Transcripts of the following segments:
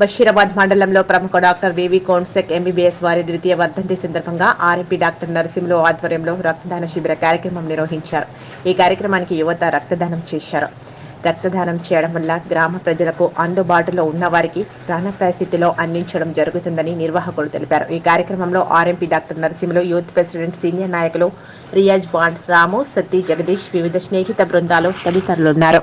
బషీరాబాద్ మండలంలో ప్రముఖ డాక్టర్ వివి కోన్సెక్ ఎంబీబీఎస్ వారి ద్వితీయ వర్ధంతి సందర్భంగా ఆర్ఎంపీ డాక్టర్ నరసింహులు ఆధ్వర్యంలో రక్తదాన శిబిర కార్యక్రమం నిర్వహించారు. ఈ కార్యక్రమానికి యువత రక్తదానం చేశారు. రక్తదానం చేయడం వల్ల గ్రామ ప్రజలకు అందుబాటులో ఉన్న వారికి ప్రాణాపాయ స్థితిలో అందించడం జరుగుతుందని నిర్వాహకులు తెలిపారు. ఈ కార్యక్రమంలో RMP doctor Narasimhulu youth president senior నాయకులు రియాజ్ బాండ్ రాము సతీ జగదీష్ వివిధ స్నేహిత బృందాలు తదితరులున్నారు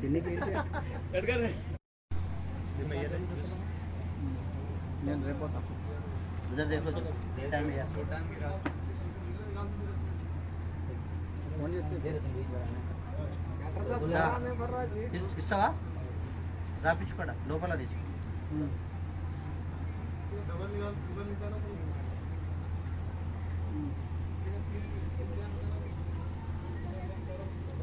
తిన్నికి ఏంటి? నేను రేపు పోతా उधर देखो तो टाइम यार ఫోన్ చేస్తే ఇస్- ఇస్తావా రాపించుకోడా లోపల తీసి